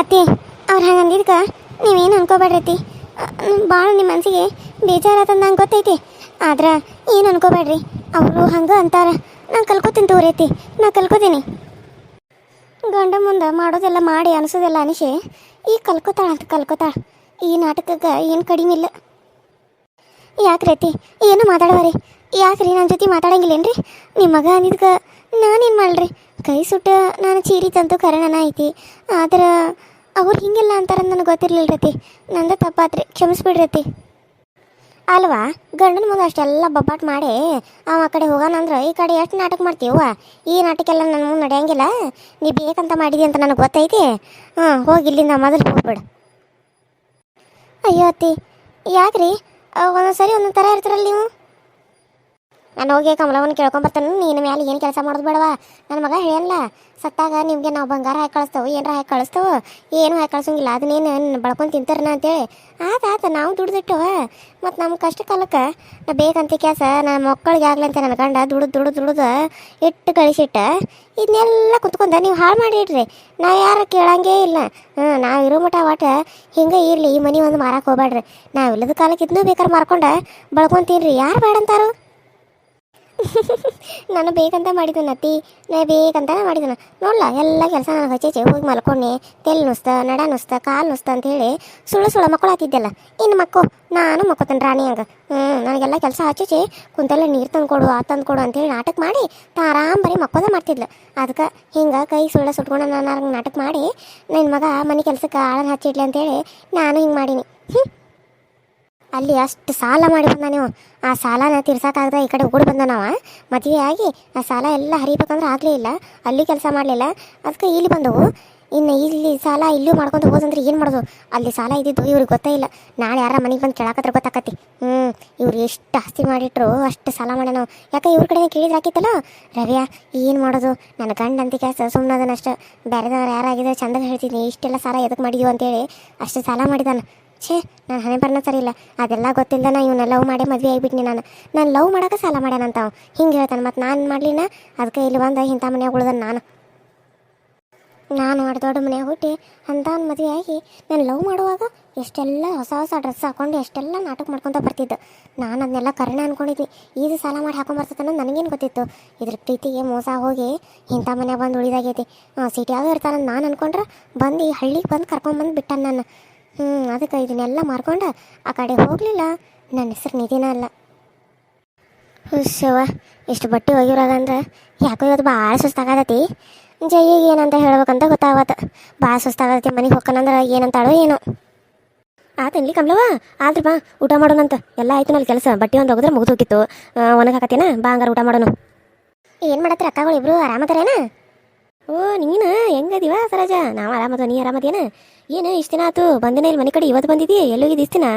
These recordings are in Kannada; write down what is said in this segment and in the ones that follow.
ಅತ್ತಿ, ಅವ್ರು ಹಂಗೆ ಅಂದಿದ್ಕ ನೀವೇನು ಅನ್ಕೋಬೇಡ್ರಿ ಭಾಳ ನಿಮ್ಮ ಮನಸ್ಸಿಗೆ ಬೇಜಾರಾತಂದು ನಂಗೆ ಗೊತ್ತೈತಿ. ಆದ್ರೆ ಏನು ಅನ್ಕೋಬೇಡ್ರಿ ಅವರು ಹಂಗೆ ಅಂತಾರ. ನಾನು ಕಲ್ಕೋತೀನಿ ತೋರೈತಿ ನಾ ಕಲ್ಕೋತೀನಿ. ಗಂಡ ಮುಂದೆ ಮಾಡೋದೆಲ್ಲ ಮಾಡಿ ಅನಿಸೋದೆಲ್ಲ ಅನಿಸಿ. ಈಗ ಕಲ್ಕೋತಾಳ ಅಂತ ಕಲ್ಕೋತಾಳ. ಈ ನಾಟಕಕ್ಕೆ ಏನು ಕಡಿಮೆ ಇಲ್ಲ. ಯಾಕ್ರೈತಿ ಏನು ಮಾತಾಡವರಿ? ಯಾಕ್ರಿ ನನ್ನ ಜೊತೆ ಮಾತಾಡಂಗಿಲ್ಲೇನ್ರಿ? ನಿಮ್ಮ ಮಗ ಅಂದಿದ್ಕ ನಾನೇನು ಮಾಡ್ರಿ ಕೈ ಸುಟ್ಟ ನಾನು ಚೀರಿ ತಂತು ಕರಣನ ಐತಿ. ಆದ್ರೆ ಅವ್ರು ಹಿಂಗೆಲ್ಲ ಅಂತಾರ ನನಗೆ ಗೊತ್ತಿರ್ಲಿಲ್ಲ ರತಿ. ನಂದ ತಪ್ಪಾತ್ರಿ, ಕ್ಷಮಿಸ್ಬಿಡ್ರತಿ. ಅಲ್ವಾ? ಗಂಡನ ಮುಂದೆ ಅಷ್ಟೆಲ್ಲ ಬಬ್ಬಾಟ್ ಮಾಡಿ ಅವ ಆ ಕಡೆ ಹೋಗೋಣಂದ್ರೆ ಈ ಕಡೆ ಎಷ್ಟು ನಾಟಕ ಮಾಡ್ತೀವ ಈ ನಾಟಕ ಎಲ್ಲ ನನ್ನ ಮುಂದೆ ನಡೆಯಂಗಿಲ್ಲ. ನೀ ಬೇಕಂತ ಮಾಡಿದಿ ಅಂತ ನನಗೆ ಗೊತ್ತೈತಿ. ಹಾಂ ಹೋಗಿ ಇಲ್ಲಿಂದ ಮೊದಲು ಹೋಗ್ಬಿಡು. ಅಯ್ಯೋ ಅತ್ತಿ, ಯಾಕ್ರಿ? ಒಂದೊಂದು ಸರಿ ಒಂದೊಂದು ಥರ ಇರ್ತೀರಲ್ಲ ನೀವು? ನಾನು ಹೋಗಿ ಕಮಲವನ್ನು ಕೇಳ್ಕೊಂಬರ್ತಾನೆ ನೀನು ಮೇಲೆ ಏನು ಕೆಲಸ ಮಾಡೋದು ಬೇಡವಾ? ನನ್ನ ಮಗ ಹೇಳಲ್ಲ ಸತ್ತಾಗ ನಿಮಗೆ ನಾವು ಬಂಗಾರ ಹಾಕಿ ಕಳಿಸ್ತೇವೆ, ಏನಾರ ಹಾಕಿ ಕಳಿಸ್ತೇವೆ, ಏನು ಹಾಕಿ ಕಳ್ಸೋಂಗಿಲ್ಲ ಅದನ್ನೇನು ಬಳ್ಕೊಂಡು ತಿಂತಾರನ ಅಂತೇಳಿ. ಆತ ಆತ, ನಾವು ದುಡ್ದಿಟ್ಟವ. ಮತ್ತು ನಮ್ಮ ಕಷ್ಟ ಕಾಲಕ್ಕೆ ನಾ ಬೇಕಂತ ಕೆಲಸ ನನ್ನ ಮಕ್ಕಳಿಗೆ ಆಗ್ಲಂತೆ ನನ್ನ ಗಂಡ ದುಡ್ದು ದುಡ್ದು ದುಡ್ದು ಇಟ್ಟು ಕಳಿಸಿಟ್ಟ. ಇದನ್ನೆಲ್ಲ ಕುತ್ಕೊಂಡ, ನೀವು ಹಾಳು ಮಾಡಿಡ್ರಿ ನಾ ಯಾರು ಕೇಳಂಗೇ ಇಲ್ಲ. ಹ್ಞೂ ನಾವು ಇರೋ ಮಟ ಒಟ ಹಿಂಗೆ ಇರಲಿ, ಈ ಮನೆ ಒಂದು ಮಾರಕ್ಕೆ ಹೋಗ್ಬೇಡ್ರಿ ನಾವು ಇಲ್ಲದ ಕಾಲಕ್ಕೆ ಇದನ್ನೂ ಬೇಕಾದ್ರೆ ಮಾರ್ಕೊಂಡು ಬಳ್ಕೊಂತೀನಿ ರೀ ಯಾರು ಬೇಡ ಅಂತಾರು ನಾನು ಬೇಕಂತ ಮಾಡಿದ್ದು ಅತ್ತಿ ನಾ ಬೇಕಂತ ಮಾಡಿದ್ದನ ನೋಡ್ಲ, ಎಲ್ಲ ಕೆಲಸ ನಾನು ಹಚ್ಚೇಚೆ ಹೋಗಿ ಮಲ್ಕೊಂಡೆ. ತೆಲ್ ನುಸ್ತ, ನಡ ನುಸ್ತ, ಕಾಲು ನುಸ್ತ ಅಂತ ಹೇಳಿ ಸುಳ್ಳು ಸುಳ್ಳು ಮಕ್ಕಳು ಹಾಕಿದ್ದೆಲ್ಲ. ಇನ್ನು ಮಕ್ಕೋ, ನಾನು ಮಕ್ಕೋತೇನೆ ರಾಣಿ ಹಂಗೆ. ಹ್ಞೂ ನನಗೆಲ್ಲ ಕೆಲಸ ಹಚ್ಚೇಚೆ ಕುಂತಲ್ಲ ನೀರು ತಂದು ಕೊಡು ಆ ತಂದು ಕೊಡು ಅಂತೇಳಿ ನಾಟಕ ಮಾಡಿ ಆರಾಮ್ ಬರೀ ಮಕ್ಕೋದ ಮಾಡ್ತಿದ್ಲು. ಅದಕ್ಕೆ ಹಿಂಗೆ ಕೈ ಸುಳ್ಳ ಸುಟ್ಕೊಂಡು ನಾನು ನಾಟಕ ಮಾಡಿ ನನ್ನ ಮಗ ಮನೆ ಕೆಲಸಕ್ಕೆ ಆಳನ್ನು ಹಚ್ಚಿಡ್ಲಿ ಅಂತೇಳಿ ನಾನು ಹಿಂಗೆ ಮಾಡೀನಿ. ಹ್ಞೂ ಅಲ್ಲಿ ಅಷ್ಟು ಸಾಲ ಮಾಡಿ ಬಂದ ನೀವು. ಆ ಸಾಲನ ತೀರ್ಸಕ್ಕಾಗದ ಈ ಕಡೆ ಓಡಿ ಬಂದ ನಾವ. ಮದುವೆ ಆಗಿ ಆ ಸಾಲ ಎಲ್ಲ ಹರಿಬೇಕಂದ್ರೆ ಆಗಲೇ ಇಲ್ಲ. ಅಲ್ಲಿ ಕೆಲಸ ಮಾಡಲಿಲ್ಲ. ಅದಕ್ಕೆ ಇಲ್ಲಿ ಬಂದವು ಇನ್ನು ಇಲ್ಲಿ ಸಾಲ ಇಲ್ಲೂ ಮಾಡ್ಕೊಂಡು ಹೋದಂದ್ರೆ ಏನು ಮಾಡೋದು? ಅಲ್ಲಿ ಸಾಲ ಇದ್ದಿದ್ದು ಇವ್ರಿಗೆ ಗೊತ್ತೇ ಇಲ್ಲ. ನಾಳೆ ಯಾರ ಮನೆಗೆ ಬಂದು ಕೇಳಾಕತ್ರ ಗೊತ್ತಾಕತಿ. ಹ್ಞೂ ಇವ್ರು ಎಷ್ಟು ಆಸ್ತಿ ಮಾಡಿಟ್ರು, ಅಷ್ಟು ಸಾಲ ಮಾಡ್ಯ ನಾವು ಯಾಕೆ ಇವ್ರ ಕಡೆ ಕೇಳಿದ್ರೆ ಹಾಕಿತ್ತಲ್ಲ ರವ್ಯ, ಏನು ಮಾಡೋದು? ನನ್ನ ಗಂಡ ಅಂತ ಕೆಲಸ ಸುಮ್ಮನೆ ಅದನ್ನಷ್ಟು ಬೇರೆದವ್ರು ಯಾರಾಗಿದ್ದಾರೆ ಚಂದ ಹೇಳ್ತೀನಿ ಇಷ್ಟೆಲ್ಲ ಸಾಲ ಎದಕ್ಕೆ ಮಾಡಿದ್ವು ಅಂತೇಳಿ ಅಷ್ಟು ಸಾಲ ಮಾಡಿದಾನ. ಛೇ, ನಾನು ಹಣೆ ಬರ್ನ ಸರಿ ಇಲ್ಲ. ಅದೆಲ್ಲ ಗೊತ್ತಿಲ್ಲದ ನಾ ಇವನ್ನ ಲವ್ ಮಾಡಿ ಮದುವೆ ಆಗಿಬಿಟ್ನಿ ನಾನು. ನಾನು ಲವ್ ಮಾಡೋಕೆ ಸಾಲ ಮಾಡ್ಯಾನಂತ ಅವ. ಹಿಂಗೆ ಹೇಳ್ತಾನೆ ಮತ್ತು ನಾನು ಮಾಡಲಿನ? ಅದಕ್ಕೆ ಇಲ್ಲಿ ಬಂದ ಇಂಥ ಮನೆಯಾಗ ಉಳ್ದನ್ ನಾನು. ನಾನು ಅಡ್ ದೊಡ್ಡ ಮನ್ಯಾಗ ಹುಟ್ಟಿ ಅಂತ ಮದುವೆ ಆಗಿ ನಾನು ಲವ್ ಮಾಡುವಾಗ ಎಷ್ಟೆಲ್ಲ ಹೊಸ ಹೊಸ ಡ್ರೆಸ್ ಹಾಕೊಂಡು ಎಷ್ಟೆಲ್ಲ ನಾಟಕ ಮಾಡ್ಕೊತ ಬರ್ತಿದ್ದು. ನಾನು ಅದನ್ನೆಲ್ಲ ಕರ್ಣ ಅನ್ಕೊಂಡಿದ್ನಿ. ಇದು ಸಾಲ ಮಾಡಿ ಹಾಕೊಂಬರ್ತೈತೆ ಅನ್ನೋದು ನನಗೇನು ಗೊತ್ತಿತ್ತು. ಇದ್ರ ಪ್ರೀತಿಗೆ ಮೋಸ ಹೋಗಿ ಇಂಥ ಮನೆ ಬಂದು ಉಳಿದಾಗೈತಿ. ಸಿಟಿಯಾಗ ಇರ್ತಾನಂತ ನಾನು ಅನ್ಕೊಂಡ್ರೆ ಬಂದು ಈ ಹಳ್ಳಿಗೆ ಬಂದು ಕರ್ಕೊಂಬಂದು ಬಿಟ್ಟಾನ ನಾನು. ಹ್ಞೂ ಅದಕ್ಕೆ ಇದನ್ನೆಲ್ಲ ಮಾರ್ಕೊಂಡು ಆ ಕಡೆ ಹೋಗಲಿಲ್ಲ. ನನ್ನ ಹೆಸರು ನಿಧಿನ ಅಲ್ಲ. ಶಿವ ಇಷ್ಟು ಬಟ್ಟೆ ಒಗಿರೋದಂದ್ರೆ ಯಾಕೋ ಇವತ್ತು ಭಾಳ ಸುಸ್ತಾಗತೈತಿ. ಜೈಯಿಗೆ ಏನಂತ ಹೇಳ್ಬೇಕಂತ ಗೊತ್ತಾಗತ್ತ ಭಾಳ ಸುಸ್ತಾಗತೈತಿ ಮನೆಗೆ ಹೋಗ್ಕನಂದ್ರೆ ಏನಂತಾಳೋ ಏನೋ. ಆತನ್ಲಿ ಕಮಲವ್ವ, ಆದ್ರೆ ಬಾ, ಊಟ ಮಾಡೋಣಂತ ಎಲ್ಲ ಆಯ್ತು ನಲ್ಲಿ ಕೆಲಸ. ಬಟ್ಟೆ ಒಂದು ಹೋಗಿದ್ರೆ ಮುಗಿದು ಹೋಗಿತ್ತು ಒಣಗಾಕತ್ತೇನ? ಬಾ ಹಂಗಾರ ಊಟ ಮಾಡೋಣ. ಏನು ಮಾಡತ್ತರ ಅಕ್ಕಗಳು ಇಬ್ರು? ಆರಾಮದಾರೇನ ಓ, ನೀನು? ಹೆಂಗದಿವ ಸರಾಜ? ನಾವು ಆರಾಮದ, ನೀ ಆರಾಮದೇನ? ಏನು, ಇಷ್ಟು ದಿನ ಆತು ಬಂದಿನ ಇಲ್ಲಿ ಮನೆ ಕಡೆ? ಇವತ್ತು ಬಂದಿದ್ದೀ? ಎಲ್ಲೋಗಿದ್ದು ಇಷ್ಟು ದಿನ?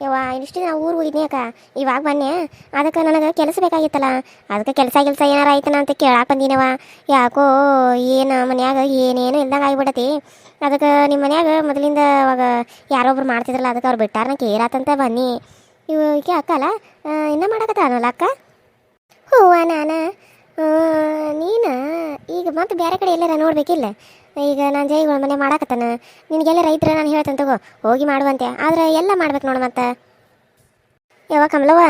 ಯವ್ವ ಇಷ್ಟು ದಿನ ಊರು ಹೋಗಿದ್ನಿ ಅಕ್ಕ. ಇವಾಗ ಬನ್ನಿ ಅದಕ್ಕೆ ನನಗೆ ಕೆಲಸ ಬೇಕಾಗಿತ್ತಲ್ಲ. ಅದಕ್ಕೆ ಕೆಲಸ ಕೆಲಸ ಏನಾರ ಆಯ್ತನ ಅಂತ ಕೇಳಾಕ ಬಂದಿನವ. ಯಾಕೋ, ಏನು ಮನ್ಯಾಗ ಏನೇನು ಇಲ್ದಂಗೆ ಆಗಿಬಿಡತಿ. ಅದಕ್ಕೆ ನಿಮ್ಮ ಮನ್ಯಾಗ ಮೊದಲಿಂದ ಅವಾಗ ಯಾರೊಬ್ರು ಮಾಡ್ತಿದ್ರಲ್ಲ, ಅದಕ್ಕೆ ಅವ್ರು ಬಿಟ್ಟಾರ ನಾ ಕೇರಾತಂತ ಬನ್ನಿ. ಇವಾಗ ಅಕ್ಕ ಅಲ್ಲ ಇನ್ನೂ ಮಾಡಕತ್ತಾನಲ್ಲ ಅಕ್ಕ? ಹೂವ, ನಾನು? ನೀನು? ಈಗ ಮತ್ತೆ ಬೇರೆ ಕಡೆ ಎಲ್ಲಾರ ನೋಡ್ಬೇಕಿಲ್ಲ? ಈಗ ನಾನು ಜೈಗಳ ಮನೆ ಮಾಡಾಕತ್ತಾನ. ನಿನಗೆಲ್ಲ ರೈತರ ನಾನು ಹೇಳ್ತೇನೆ ತಗೋ, ಹೋಗಿ ಮಾಡುವಂತೆ. ಆದ್ರೆ ಎಲ್ಲ ಮಾಡ್ಬೇಕು ನೋಡು ಮತ್ತೆ. ಯಾವ ಕಮಲವ್ವ,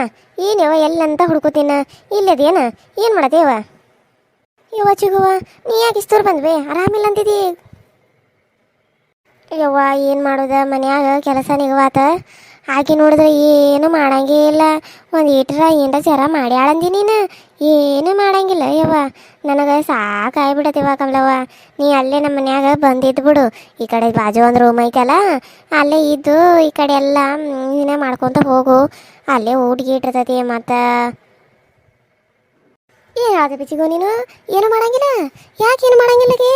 ಏನು ಯವ ಎಲ್ಲಂತ ಹುಡ್ಕೋತೀನ ಇಲ್ಲದೇನ? ಏನು ಮಾಡತ್ತೇವ ಯವ್ವ? ಚಿಗುವ ನೀ ಯಾಕೆ ಇಷ್ಟೂರು ಬಂದ್ವಿ? ಆರಾಮಿಲ್ಲ ಅಂತಿದ್ದೀ ಯವ್ವ, ಏನು ಮಾಡೋದ? ಮನ್ಯಾಗ ಕೆಲಸ ನಿಗವಾತ. ಆಕೆ ನೋಡಿದ್ರೆ ಏನು ಮಾಡಂಗೇ ಇಲ್ಲ. ಒಂದು ಈಟ್ರ ಏನರ ಜರ ಮಾಡ್ಯಾಳಂದಿ ನೀನು. ಏನು ಮಾಡಂಗಿಲ್ಲ ಯವ್ವ. ನನಗೆ ಸಾಕಾಗ್ಬಿಡತ್ತವ ಕಮಲವ್ವ. ನೀ ಅಲ್ಲೇ ನಮ್ಮ ಮನ್ಯಾಗ ಬಂದಿದ್ದು ಬಿಡು. ಈ ಕಡೆ ಬಾಜು ಒಂದು ರೂಮ್ ಐತಲ್ಲ, ಅಲ್ಲೇ ಇದ್ದು ಈ ಕಡೆ ಎಲ್ಲ ನೀನೇ ಮಾಡ್ಕೊತ ಹೋಗು. ಅಲ್ಲೇ ಊಟ ಇಟ್ಟಿರ್ತೈತಿ ಮತ್ತು. ಏ ಹೇಳ್ದೆ ಬಿಚ್ಚಿಗೋ ನೀನು, ಏನು ಮಾಡಂಗಿಲ್ಲ? ಯಾಕೆ ಏನು ಮಾಡಂಗಿಲ್ಲಗೆ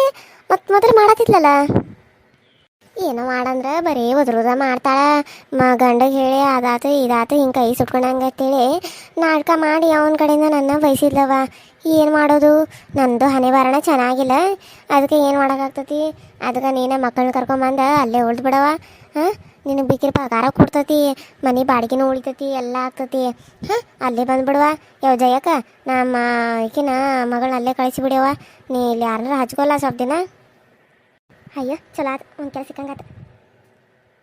ಮತ್ತೆ ಮೊದಲು ಮಾಡತ್ತಿದ್ಲಲ್ಲ? ಏನೋ ಮಾಡಂದ್ರೆ ಬರೀ ಒದ್ರದ ಮಾಡ್ತಾಳ. ಮ ಗಂಡಗೆ ಹೇಳಿ ಅದಾತು ಇದಾತು ಹಿಂಗೆ ಕೈ ಸುಟ್ಕೊಂಡಂಗೆ ಅಂತೇಳಿ ನಾಟಕ ಮಾಡಿ ಅವನ ಕಡೆಯಿಂದ ನನ್ನ ಬಯಸಿದ್ಲವ ಏನು ಮಾಡೋದು? ನಂದು ಹಣೆ ಚೆನ್ನಾಗಿಲ್ಲ. ಅದಕ್ಕೆ ಏನು ಮಾಡೋಕ್ಕಾಗ್ತತಿ? ಅದಕ್ಕೆ ನೀನು ಮಕ್ಕಳನ್ನ ಕರ್ಕೊಂಬಂದು ಅಲ್ಲೇ ಉಳ್ದು ಬಿಡವ ಹಾಂ? ನಿನಗೆ ಬೇಕಿರ ಪಗಾರ ಕೊಡ್ತತಿ, ಮನೆ ಬಾಡಿಗೆನೂ ಉಳಿತತಿ, ಎಲ್ಲ ಆಗ್ತತಿ. ಹಾಂ? ಅಲ್ಲೇ ಬಂದ್ಬಿಡುವ ಯಾವ ಜಯಕ್ಕ, ನಮ್ಮ ಈಕಿನ ಮಗಳನ್ನ ಅಲ್ಲೇ ಕಳಿಸಿ ಬಿಡ್ಯವ ನೀ ಇಲ್ಲಿ ಯಾರು ಹಚ್ಕೊಲ್ಲ ಸ್ವಲ್ಪ ದಿನ. ಅಯ್ಯೋ, ಚಲೋ ಆತು. ಒಂದು ಕೆಲಸ ಸಿಕ್ಕಂಗಾತು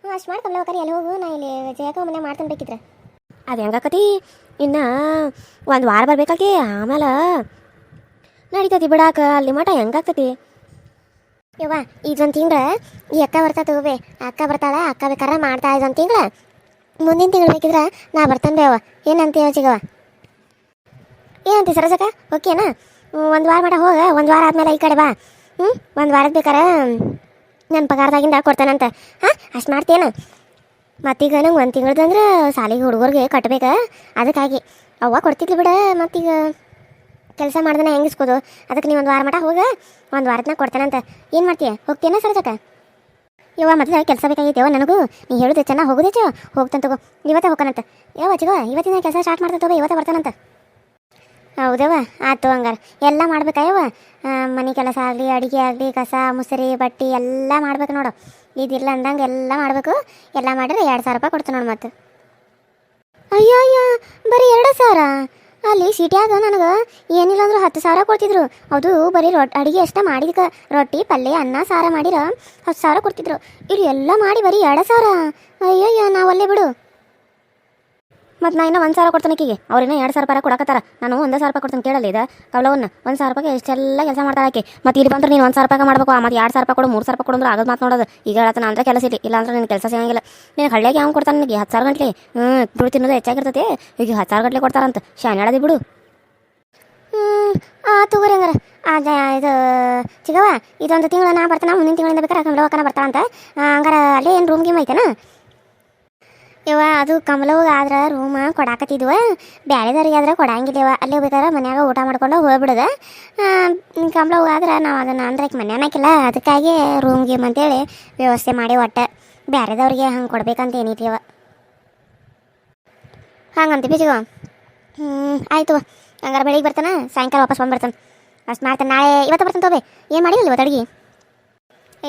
ಹ್ಞೂ ಅಷ್ಟು ಮಾಡ್ಕೊಂಡ್ಲ ಹೋಗ್ರಿ ಎಲ್ಲಿ ಹೋಗು? ನಾ ಇಲ್ಲಿ ಜಯಕ ಮನೆ ಮಾಡ್ತಾನೆ ಬೇಕಿದ್ರೆ. ಅದು ಹೆಂಗಾಕತಿ ಇನ್ನು ಒಂದು ವಾರ ಬರ್ಬೇಕಾಕಿ ಆಮೇಲೆ ನಡೀತತಿ ಬಿಡಾಕ, ಅಲ್ಲಿ ಮಟ ಹೆಂಗಾಗ್ತತಿ ಯವ್ವ ಇದೊಂದು ತಿಂಗಳ, ಈ ಅಕ್ಕ ಬರ್ತಾ ತಗೋಬೇ ಅಕ್ಕ ಬರ್ತಾಳೆ, ಅಕ್ಕ ಬೇಕಾರ ಮಾಡ್ತಾ ಇದೊಂದು ತಿಂಗಳ. ಮುಂದಿನ ತಿಂಗಳು ಬೇಕಿದ್ರೆ ನಾ ಬರ್ತಾನೆ ಬೇವ ಏನಂತ ಯೋಚಿಗವ ಏನಂತಿ ಸರಸಕ್ಕ ಓಕೆನಾ? ಒಂದು ವಾರ ಮಾಡ ಹೋಗ, ಒಂದು ವಾರ ಆದಮೇಲೆ ಈ ಕಡೆ ಬಾ. ಹ್ಞೂ ಒಂದು ವಾರದ ಬೇಕಾರೆ ನನ್ನ ಪಗಾರದಾಗಿಂದ ಕೊಡ್ತಾನಂತ. ಹಾಂ, ಅಷ್ಟು ಮಾಡ್ತೇನ ಮತ್ತೀಗ ನಂಗೆ ಒಂದು ತಿಂಗಳದಂದ್ರೆ ಸಾಲಿಗೆ ಹುಡುಗರಿಗೆ ಕಟ್ಬೇಕ. ಅದಕ್ಕಾಗಿ. ಅವ್ವ ಕೊಡ್ತಿದ್ಲು ಬಿಡ, ಮತ್ತೀಗ ಕೆಲಸ ಮಾಡ್ದನ ಹೆಂಗಿಸ್ಕೋದು ಅದಕ್ಕೆ ನೀವು ಒಂದು ವಾರ ಮಟ ಹೋಗ, ಒಂದು ವಾರದನ್ನ ಕೊಡ್ತಾನಂತ. ಏನು ಮಾಡ್ತೀಯ? ಹೋಗ್ತೀಯನ ಸರ್ ಅದಕ್ಕೆ ಯವ್ವ ಮೊದಲು ಕೆಲಸ ಬೇಕಾಗಿತ್ತೇವ ನನಗೂ? ನೀ ಹೇಳುದ ಚೆನ್ನಾಗಿ ಹೋಗುದೇ ಚೋ ಹೋಗ್ತಾನೆ ತಗೋ. ಇವತ್ತೇ ಹೋಗ್ತಾನಂತ ಯಾವ ಚಿಗೋ ಇವತ್ತಿನ ಕೆಲಸ ಸ್ಟಾರ್ಟ್ ಮಾಡ್ತಾ ತಗೋ, ಇವತ್ತೇ ಬರ್ತಾನಂತ. ಹೌದವ ಆತು ಹಂಗಾರ. ಎಲ್ಲ ಮಾಡ್ಬೇಕಾಯವ ಮನೆ ಕೆಲಸ ಆಗಲಿ, ಅಡುಗೆ ಆಗಲಿ, ಕಸ, ಮುಸರಿ, ಬಟ್ಟೆ ಎಲ್ಲ ಮಾಡ್ಬೇಕು ನೋಡು. ಇದಿಲ್ಲ ಅಂದಂಗೆ ಎಲ್ಲ ಮಾಡಬೇಕು. ಎಲ್ಲ ಮಾಡಿದ್ರೆ ಎರಡು ಸಾವಿರ ರೂಪಾಯಿ ಕೊಡ್ತೀನಿ ನೋಡು ಮತ್ತು. ಅಯ್ಯೋ ಅಯ್ಯೋ ಬರೀ ಎರಡು ಸಾವಿರ? ಅಲ್ಲಿ ಸಿಟಿಯಾಗ ನನಗೆ ಏನಿಲ್ಲ ಅಂದ್ರೂ ಹತ್ತು ಸಾವಿರ ಕೊಡ್ತಿದ್ರು. ಅದು ಬರೀ ರೊಟ್ಟಿ ಅಡುಗೆ ಅಷ್ಟೇ ಮಾಡಿದಕ್ಕೆ ರೊಟ್ಟಿ, ಪಲ್ಯ, ಅನ್ನ, ಸಾರ ಮಾಡಿರ ಹತ್ತು ಸಾವಿರ ಕೊಡ್ತಿದ್ರು. ಇಲ್ಲಿ ಎಲ್ಲ ಮಾಡಿ ಬರೀ ಎರಡು ಸಾವಿರ? ಅಯ್ಯಯ್ಯ ನಾವು ಅಲ್ಲೇ ಬಿಡು. ಮತ್ತು ನಾ ಇನ್ನೂ ಒಂದು ಸಾವಿರ ಕೊಡ್ತಾನೆ ಆಕಿಗೆ ಇನ್ನೂ ಎರಡು ಸಾವಿರ ರೂಪಾಯಿ ಕೊಡಕತ್ತಾರ. ನಾನು ಒಂದು ಸಾವಿರ ರೂಪಾಯಿ ಕೊಡ್ತೀನಿ ಕೇಳಲ್ಲ ಇದು. ಕವಲವನ್ನ ಒಂದು ಸಾವಿರ ರೂಪಾಯಿಗೆ ಎಷ್ಟೆಲ್ಲ ಕೆಲಸ ಮಾಡ್ತಾರೆ ಆಕೆ. ಮತ್ತು ಇಲ್ಲಿ ಬಂದ್ರೆ ನೀನು ಒಂದು ಸಾವಿರ ರೂಪಾಯಿ ಮಾಡಬೇಕು. ಮತ್ತು ಎರಡು ಸಾವಿರ ರೂಪಾಯಿ ಕೊಡು, ಮೂರು ಸಾವಿರ ರೂಪಾಯಿ ಕೊಡೋದು ಅಂದ್ರೆ ಆಗೋದು ಮಾತು ನೋಡೋದು. ಈಗ ಹೇಳ್ತಾನೆ ಅಂದ್ರೆ ಕೆಲಸ ಇಲ್ಲ. ಇಲ್ಲ ಅಂದ್ರೆ ನಿನ್ನ ಕೆಲಸ ಸಿಗಂಗಿಲ್ಲ. ನೀನು ಹಳ್ಳಿಯಾಗ ಯಾವ ಕೊಡ್ತಾನೆ ನನಗೆ? ಹತ್ತು ಸಾವಿರ ಗಂಟ್ಲೆ? ಹ್ಞೂ ಬಿಡು ತಿನ್ನೋದು ಹೆಚ್ಚಾಗಿರ್ತೈತಿ. ಈಗ ಹತ್ತು ಸಾವಿರ ಗಂಟೆ ಕೊಡ್ತಾರಂತ. ಶಾನ್ ಹೇಳದಿ ಬಿಡು. ಹ್ಞೂ ತಗೋರಿ ಹಂಗಾರ. ಅದ ಇದು ಚಿಗವ ಇದೊಂದು ತಿಂಗಳು ನಾ ಬರ್ತಾನೆ. ಮುಂದಿನ ತಿಂಗಳಿಂದ ಬೇಕಾರೆ ಕಮಲವಕ್ಕನ ಬರ್ತಾನಂತ ಹಂಗಾರೆ ಅಲ್ಲೇ ಏನು ರೂಮ್ ಗೀಮ್ ಐತೆನಾ? ಯವ್ವ ಅದು ಕಮಲವಾಗ ಆದ್ರೆ ರೂಮ ಕೊಡಾಕತ್ತಿದ್ವ. ಬ್ಯಾರೆದವ್ರಿಗೆ ಆದ್ರೆ ಕೊಡಂಗಿಲ್ಲವ. ಅಲ್ಲಿ ಹೋಗ್ಬೇಕಾದ್ರೆ ಮನ್ಯಾಗ ಊಟ ಮಾಡ್ಕೊಂಡು ಹೋಗ್ಬಿಡೋದ. ಕಮಲವಾಗ ಆದ್ರೆ ನಾವು ಅದನ್ನು ಅಂದ್ರೆ ಆಕೆ ಮನೆ ಅನ್ನಕ್ಕಿಲ್ಲ ಅದಕ್ಕಾಗಿ ರೂಮ್ ಗೀಮ್ ಅಂತೇಳಿ ವ್ಯವಸ್ಥೆ ಮಾಡಿ ಒಟ್ಟು. ಬ್ಯಾರೆದವ್ರಿಗೆ ಹಂಗೆ ಕೊಡ್ಬೇಕಂತ ಏನೈತಿವ ಹಂಗಂತ ಬಿಜಿಗ. ಹ್ಞೂ ಆಯಿತು ಹಂಗಾರೆ ಬೆಳಿಗ್ಗೆ ಬರ್ತಾನೆ, ಸಾಯಂಕಾಲ ವಾಪಸ್ ಬಂದ್ಬಿಡ್ತಾನೆ. ಅಷ್ಟು ಮಾಡ್ತಾನೆ. ನಾಳೆ ಇವತ್ತು ಬರ್ತಾನೆ ತೋಬೆ ಏನು ಮಾಡಿಲ್ಲ ಇವತ್ತು ಅಡುಗೆ?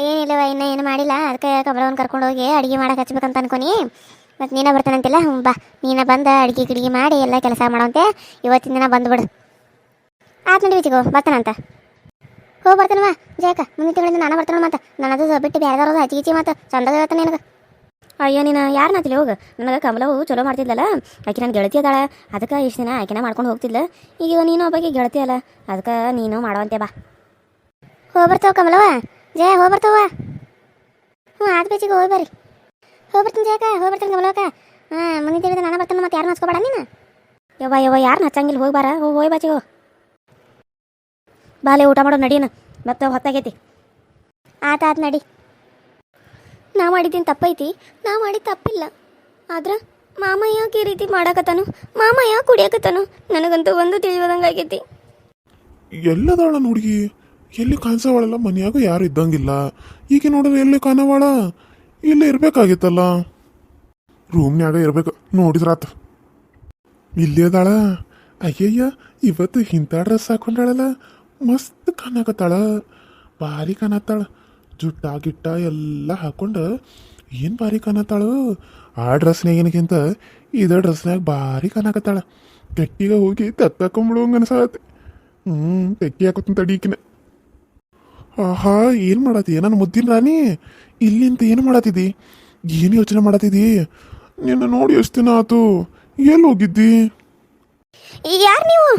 ಏನಿಲ್ಲವ, ಇನ್ನೂ ಏನು ಮಾಡಿಲ್ಲ. ಅದಕ್ಕೆ ಕರ್ಕೊಂಡು ಹೋಗಿ ಅಡುಗೆ ಮಾಡಕ್ಕೆ ಹಚ್ಬೇಕಂತ ಅನ್ಕೊನಿ. ಮತ್ತು ನೀನೇ ಬರ್ತಾನಂತಿಲ್ಲ? ಹ್ಞೂ ಬಾ. ನೀನೇ ಬಂದು ಅಡುಗೆ ಗಿಡಿಗೆ ಮಾಡಿ ಎಲ್ಲ ಕೆಲಸ ಮಾಡೋಂತೆ ಇವತ್ತಿನ ದಿನ ಬಂದುಬಿಡು ಆತ್ ನೋಡಿ ವಿಚಿಗೋ ಬರ್ತಾನಂತ. ಹೋಗಿ ಬರ್ತಾನವ. ಜಯಕ ಮುಂದಿನ ತಿಂಗಳಿಂದ ನಾನು ಬರ್ತಾನ ಮತ್ತೆ ನನ್ನದು ಅದು ಬಿಟ್ಟು ಬೇರೆದವ್ರದ್ದು ಹಚ್ಚಿ ಗಿಚ್ಚಿ ಮತ್ತು ಚಂದಾಗ ಹೇಳ್ತಾನೆ ನಿನಗೆ. ಅಯ್ಯೋ ನೀನು ಯಾರು ನಾತಿಲ್ಲ ಹೋಗು? ನನಗೆ ಕಮಲವು ಚಲೋ ಮಾಡ್ತಿದ್ಲಲ್ಲ? ಆಕೆ ನನ್ನ ಗೆಳತಿ ಅದಾಳ. ಅದಕ್ಕೆ ಇಷ್ಟು ದಿನ ಆಕೆನ ಮಾಡ್ಕೊಂಡು ಹೋಗ್ತಿದ್ಲ. ಈಗ ನೀನು ಒಬ್ಬಾಕಿ ಗೆಳತಿ ಅಲ್ಲ. ಅದಕ್ಕೆ ನೀನು ಮಾಡುವಂತೆ ಬಾ. ಹೋಗ್ಬರ್ತಾವ ಕಮಲವ ಜಯ ಹೋಗಿ ಬರ್ತಾವ ಹ್ಞೂ ಆದ ಬೇಚಿಗೆ ಹೋಗಿ ಬರ್ರಿ. ಹೋಗ್ಬರ್ತೀನಿ ಜಯಕ ಹೋಗ್ಬರ್ತೀನಿ ಕಮಲವಕ್ಕ ಹಾಂ ಮುಂದಿನ ತಿಳಿದ ನಾನು ಬರ್ತಾನೆ ಮತ್ತೆ ಯಾರನ್ನ ಹಚ್ಕೋಬೇಡ ನೀನು? ಯವ್ವ ಯವ್ವ ಯಾರನ್ನ ಹಚ್ಚಂಗಿಲ್ಲ, ಹೋಗಿ ಬಾರ, ಹೋಗಿ ಬಾಚಿ ಹೋಗೋ ಬಾಲೆ ಊಟ ಮಾಡೋ ನಡೀನ, ಮತ್ತೆ ಹೊತ್ತಾಗೈತಿ. ಆತ ಆತ ನಡಿ. ನಾ ಮಾಡಿದ್ದೀನಿ ತಪ್ಪೈತಿ ನಾ ಮಾಡಿದ ತಪ್ಪಿಲ್ಲ. ಆದ್ರೆ ಮಾಮ ಯಾಕೆ ಈ ರೀತಿ ಮಾಡಾಕತ್ತಾನು? ಮಾಮ ಯಾಕೆ ಕುಡಿಯಾಕತ್ತಾನು? ನನಗಂತೂ ಒಂದು ತಿಳಿಯೋದಂಗೆ ಆಗೈತಿ. ಎಲ್ಲದಾಳ ಹುಡುಗಿ, ಎಲ್ಲಿ ಕಾಣಿಸವಾಳಲ್ಲ, ಮನೆಯಾಗ ಯಾರು ಇದ್ದಂಗಿಲ್ಲ. ಈಗ ನೋಡಿದ್ರೆ ಎಲ್ಲಿ ಕಾಣವಾಳ? ಇಲ್ಲೇ ಇರ್ಬೇಕಾಗಿತ್ತಲ್ಲ? ರೂಮ್ನ್ಯಾಗ ಇರ್ಬೇಕು ನೋಡಿದ್ರಾತ ಇಲ್ಲೇ ಅದಾಳ. ಅಯ್ಯಯ್ಯ, ಇವತ್ತು ಇಂಥ ಡ್ರೆಸ್ ಹಾಕೊಂಡಾಳಲ್ಲ? ಮಸ್ತ್ ಕಾಣಕತ್ತಾಳ. ಭಾರಿ ಕಾಣತ್ತಾಳ. ಜುಟ್ಟ ಗಿಟ್ಟ ಎಲ್ಲ ಹಾಕೊಂಡು ಏನು ಭಾರಿ ಕಾಣತ್ತಾಳು? ಆ ಡ್ರೆಸ್ನಾಗಿನಕ್ಕಿಂತ ಇದ ಡ್ರೆಸ್ನಾಗ ಭಾರಿ ಕಾಣಕತ್ತಾಳ. ಗಟ್ಟಿಗೆ ಹೋಗಿ ತತ್ತಾಕೊಂಬಿಡುವಂಗ ಅನ್ಸಾತಿ. ಹ್ಞೂ ತೆಕ್ಕಿ ಹಾಕೋತೀನಿ ತಡೀಕಿನ ಆಹಾ ಏನು ಮಾಡತ್ತಿ ನನ್ನ ಮುದ್ದಿನ ರಾಣಿ ಇಲ್ಲಿಂದ ಏನು ಮಾಡತ್ತಿದ್ದಿ ಏನು ಯೋಚನೆ ಮಾಡತ್ತಿದ್ದಿ ನಿನ್ನ ನೋಡಿ ಎಷ್ಟು ದಿನ ಆತು ಎಲ್ಲಿ ಹೋಗಿದ್ದಿ? ಯಾರು ನೀವು?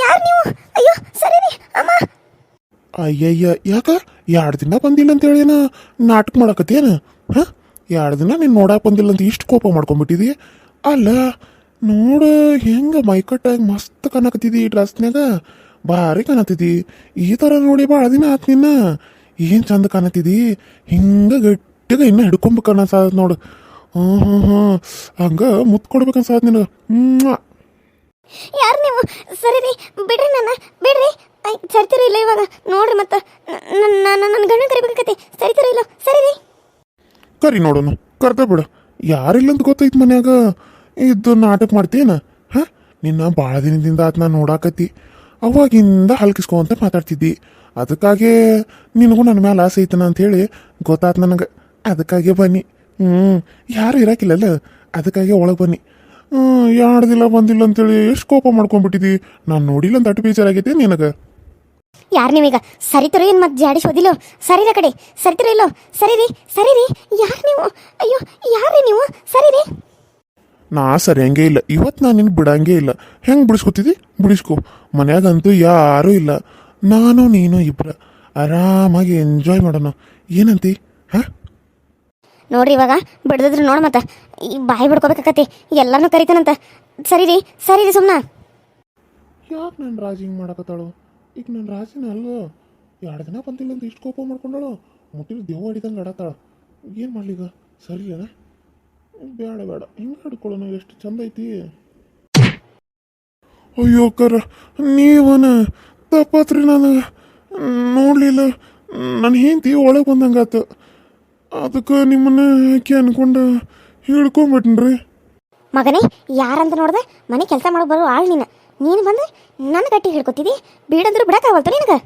ಯಾರು ನೀವು? ಅಯ್ಯೋ ಸರಿ ಅಮ್ಮ. ಅಯ್ಯಯ್ಯ ಯಾಕ? ಎರಡು ದಿನ ಬಂದಿಲ್ಲ ಅಂತ ಹೇಳಿ ನಾಟಕ ಮಾಡಕತ್ತೇನ? ಹಾ? ಎರಡು ದಿನ ನೀನು ನೋಡಕ್ ಬಂದಿಲ್ಲ ಅಂತ ಇಷ್ಟು ಕೋಪ ಮಾಡ್ಕೊಂಡ್ಬಿಟ್ಟಿದಿ ಅಲ್ಲ ನೋಡ ಹೆಂಗ ಮೈಕಟ್ಟಾಗಿ ಮಸ್ತ್ ಕಾಣಕತ್ತಿದಿ ಈ ಡ್ರೆಸ್ನ್ಯಾಗ? ಭಾರಿ ಕಾಣತ್ತಿದಿ. ಈ ಥರ ನೋಡಿ ಭಾಳ ದಿನ ಆತ್ ನಿನ್ನ. ಏನು ಚಂದ ಕಾಣತ್ತಿದಿ? ಹಿಂಗ ಗಟ್ಟಿಗ ಇನ್ನ ಹಿಡ್ಕೊಂಬೇಕು ಅನ್ಸಾದ ನೋಡು. ಹ್ಞೂ ಹ್ಞೂ ಹ್ಞೂ ಹಂಗ ಮುತ್ತು ಕೊಡ್ಬೇಕನ್ಸಾದ ನಿನಗೆ. ಹ್ಞೂ ಯಾರು ನೀವು? ಸರಿ ರೀ ಬಿಡ್ರಿ ನನ್ನ ಬಿಡ್ರಿ. ಐ ಸರಿತೀರ ಇಲ್ಲ ಇವಾಗ. ನೋಡ್ರಿ ಮತ್ತೆ. ನನ್ನ ನನ್ನ ಗಂಡ ಕರಿಬೇಕಾಗತ್ತೆ ಸರಿತೀರ ಇಲ್ಲ. ಸರಿ ರೀ. ಕರಿ ನೋಡೋಣ ಕರ್ದ ಬಿಡ. ಯಾರಿಲ್ಲ ಅಂತ ಗೊತ್ತೈತ್ ಮನ್ಯಾಗ. ಇದು ನಾಟಕ ಮಾಡ್ತೀನ? ಹ? ನಿನ್ನ ಭಾಳ ದಿನದಿಂದ ಆತ್ನ ನಾ ನೋಡಾಕತ್ತಿ. ಅವಾಗಿಂದ ಹಲ್ಕಿಸ್ಕೊಂತ ಮಾತಾಡ್ತಿದ್ದಿ. ಅದಕ್ಕಾಗೆ ನಿನಗೂ ನನ್ನ ಮೇಲೆ ಆಸೆ ಐತನ ಅಂತ ಹೇಳಿ ಗೊತ್ತಾತ್ ನನಗೆ. ಅದಕ್ಕಾಗೆ ಬನ್ನಿ. ಹ್ಞೂ ಯಾರು ಇರಾಕಿಲ್ಲಲ್ಲ? ಅದಕ್ಕಾಗೆ ಒಳಗೆ ಬನ್ನಿ. ಹ್ಞೂ ದಿನ ಬಂದಿಲ್ಲ ಅಂತೇಳಿ ಎಷ್ಟು ಕೋಪ ಮಾಡ್ಕೊಂಡ್ಬಿಟ್ಟಿದ್ದಿ ನಾನು ನೋಡಿಲ್ಲ ಅಂತ ಅಟ್ಟು ಬೇಜಾರಾಗೈತೆ ನಿನಗೆ. ಯಾರು ನೀವೀಗ? ಸರಿತರು ಏನು ಮತ್ತೆ ಜಾಡಿಸೋದಿಲ್ಲೋ ಸರಿರ ಕಡೆ. ಸರಿತರು ಇಲ್ಲೋ? ಸರಿ ರೀ ಸರಿ ರೀ. ಯಾರು ನೀವು? ಅಯ್ಯೋ, ಯಾರು ನೀವು? ಸರಿರಿ ನಾ ಸರಿಯಂಗೆ ಇಲ್ಲ. ಇವತ್ತು ನಾನು ನಿನ್ನ ಬಿಡಂಗೆ ಇಲ್ಲ. ಹೆಂಗೆ ಬಿಡಿಸ್ಕೊತಿದ್ದಿ ಬಿಡಿಸ್ಕೊ. ಮನ್ಯಾಗಂತೂ ಯಾರೂ ಇಲ್ಲ. ನಾನು ನೀನು ಇಬ್ಬರ ಆರಾಮಾಗಿ ಎಂಜಾಯ್ ಮಾಡೋಣ. ಏನಂತಿ? ಹಾಂ? ನೋಡ್ರಿ ಇವಾಗ ಬಿಡ್ದಿದ್ರು ನೋಡ ಮತ್ತೆ. ಈ ಬಾಯಿ ಬಿಡ್ಕೋಬೇಕಾಕತಿ ಎಲ್ಲಾನು ಕರಿತಾನಂತ. ಸರಿ ರೀ ಸುಮ್ಮನ ಯಾಕೆ ನಾನು ರಾಜಿ ಹಿಂಗೆ ಮಾಡಕತ್ತಾಳು? ಈಗ ನಾನು ರಾಜಿನ ಅಲ್ವೋ? ಎರಡು ದಿನ ಬಂದಿಲ್ಲ ಅಂತ ಇಷ್ಟು ಕೋಪ ಮಾಡ್ಕೊಂಡಳು? ಮುಟ್ಟಿನ ದೇವ ಹಿಡಿದಂಗೆ ಆಡತ್ತಾಳು ಏನು ಮಾಡ್ಲೀಗ ಸರಿ ಅಣ್ಣ ಬೇಡ ಬೇಡ ಹಿಂಗೆ ಹಿಡ್ಕೊಳ್ಳೋಣ ಎಷ್ಟು ಚಂದ ಐತಿ. ಅಯ್ಯೋ, ಕರ, ನೀವನ ತಪ್ಪತ್ರಿ ನಾನು ನೋಡಲಿಲ್ಲ ನನ್ನ ಹೆಂಡತಿ ಒಳಗೆ ಬಂದಂಗಾತ. ಅದಕ್ಕೆ ನಿಮ್ಮನ್ನ ಆಕೆ ಅನ್ಕೊಂಡು ಹಿಡ್ಕೊಂಬಿಟ್ನ್ರಿ. ಮಗನೇ, ಯಾರಂತ ನೋಡ್ದೆ, ಮನೆ ಕೆಲಸ ಮಾಡೋ ಬರೋ ಆಳ್ ನೀನು. ನೀನು ಬಂದು ನನ್ನ ಗಟ್ಟಿ ಹಿಡ್ಕೊತಿದ್ದಿ ಬೀಡಂದ್ರು ಬಿಡಕ್ಕಾಗಲ್ತು ನಿನಗೆ?